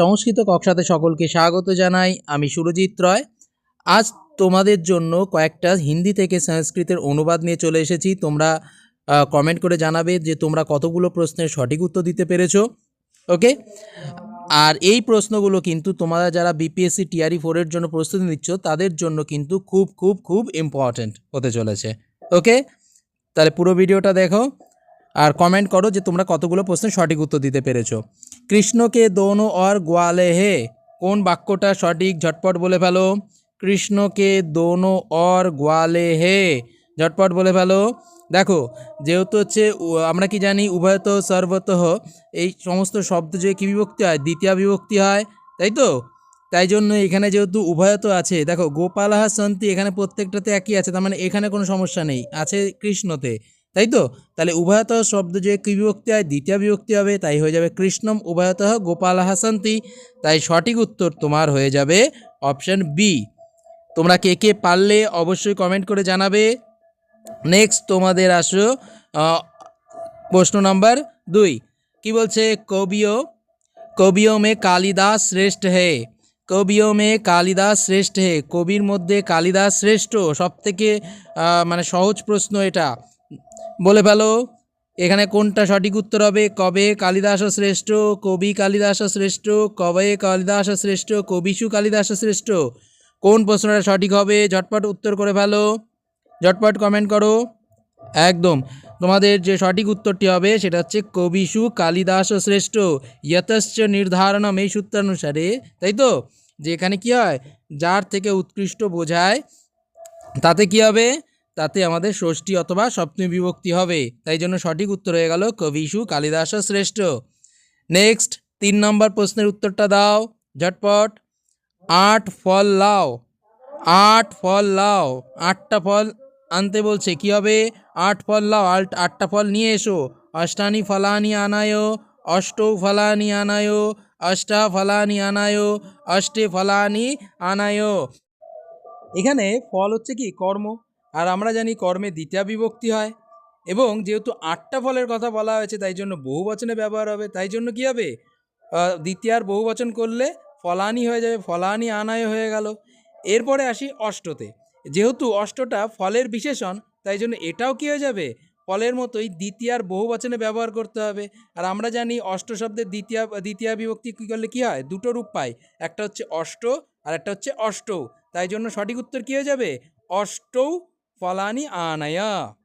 সংস্কৃত কক্ষাতে সকলকে স্বাগত জানাই। আমি সুরজিৎ রয়। আজ তোমাদের জন্য কয়েকটা হিন্দি থেকে সংস্কৃতের অনুবাদ নিয়ে চলে এসেছি। তোমরা কমেন্ট করে জানাবে যে তোমরা কতগুলো প্রশ্নের সঠিক উত্তর দিতে পেরেছ। ওকে আর এই প্রশ্নগুলো কিন্তু তোমরা যারা বিপিএসসি টিআরই ফোরের জন্য প্রস্তুতি নিচ্ছ, তাদের জন্য কিন্তু খুব খুব খুব ইম্পর্ট্যান্ট হতে চলেছে। ওকে তাহলে পুরো ভিডিওটা দেখো। আর কমেন্ট করো যে তোমরা কতগুলো প্রশ্নের সঠিক উত্তর দিতে পেরেছ। কৃষ্ণকে দোনো অর গোয়ালে হে, কোন বাক্যটা সঠিক ঝটপট বলে ফেলো। কৃষ্ণকে দোনো অর গোয়ালে হে, ঝটপট বলে ফেলো। দেখো, যেহেতু হচ্ছে আমরা কি জানি, উভয়ত সর্বতঃ এই সমস্ত শব্দ যে কী বিভক্তি হয়? দ্বিতীয় বিভক্তি হয়, তাই তো? তাই জন্য এখানে যেহেতু উভয়ত আছে, দেখো গোপালাহা সন্তি এখানে প্রত্যেকটাতে একই আছে, তার মানে এখানে কোনো সমস্যা নেই, আছে কৃষ্ণতে। তাই তো তাহলে উভয়ত শব্দ যে কী বিভক্তি হয়? দ্বিতীয় বিভক্তি হবে, তাই হয়ে যাবে কৃষ্ণম, উভয়ত গোপাল হাসান্তি। তাই সঠিক উত্তর তোমার হয়ে যাবে অপশন বি তোমরা কে কে পারলে অবশ্যই কমেন্ট করে জানাবে। নেক্সট তোমাদের আসো প্রশ্ন নম্বর দুই। কি বলছে? কবিও কবিও মে কালিদাস শ্রেষ্ঠ হে। কবিও মে কালিদাস শ্রেষ্ঠ হে। কবির মধ্যে কালিদাস শ্রেষ্ঠ? সব থেকে মানে সহজ প্রশ্ন এটা। বলে ফেলো, এখানে কোনটা সঠিক উত্তর হবে? কবে কালিদাস শ্রেষ্ঠ, কবি কালিদাস শ্রেষ্ঠ, কবে কালিদাস শ্রেষ্ঠ কবিষু কালিদাস শ্রেষ্ঠ? কোন প্রশ্নটা সঠিক হবে? ঝটপট উত্তর করে ফেলো। ঝটপট কমেন্ট করো। একদম। তোমাদের যে সঠিক উত্তরটি হবে, সেটা হচ্ছে কবিষু কালিদাস শ্রেষ্ঠ। যতশ্চ নির্ধারণম এই সূত্রানুসারে, তাই তো? যে এখানে কি হয়? যার থেকে উৎকৃষ্ট বোঝায়, তাতে কি হবে? তাতে আমাদের ষষ্ঠী অথবা সপ্তমী বিভক্তি হবে। তাই জন্য সঠিক উত্তর হয়ে গেল কবিষু কালিদাস শ্রেষ্ঠ। নেক্সট তিন নম্বর প্রশ্নের উত্তরটা দাও। ঝটপট। আট ফল লাও। আট ফল লাও। আটটা ফল আনতে বলছে, কি হবে? আট ফল লাও আট আটটা ফল নিয়ে এসো। অষ্টানি ফলানি আনায়, অষ্টৌ ফলানি আনায়, অষ্টা ফলানি আনায়, অষ্টে ফলানি আনায়। এখানে ফল হচ্ছে কি? কর্ম। আর আমরা জানি কর্মে দ্বিতীয় বিভক্তি হয়। এবং যেহেতু আটটা ফলের কথা বলা হয়েছে, তাই জন্য বহু বচনে ব্যবহার হবে। তাই জন্য কি হবে? দ্বিতীয়ার বহু বচন করলে ফলানি হয়ে যাবে, ফলানি আনায় হয়ে গেল। এরপরে আসি অষ্টতে। যেহেতু অষ্টটা ফলের বিশেষণ, তাই জন্য এটাও কি হয়ে যাবে? ফলের মতোই দ্বিতীয়ার বহু বচনে ব্যবহার করতে হবে। আর আমরা জানি অষ্ট শব্দের দ্বিতীয় দ্বিতীয় বিভক্তি কী করলে কী হয়? দুটো রূপ পাই একটা হচ্ছে অষ্ট আর একটা হচ্ছে অষ্ট। তাই জন্য সঠিক উত্তর কী হয়ে যাবে? অষ্টৌ ফলানি আনায়া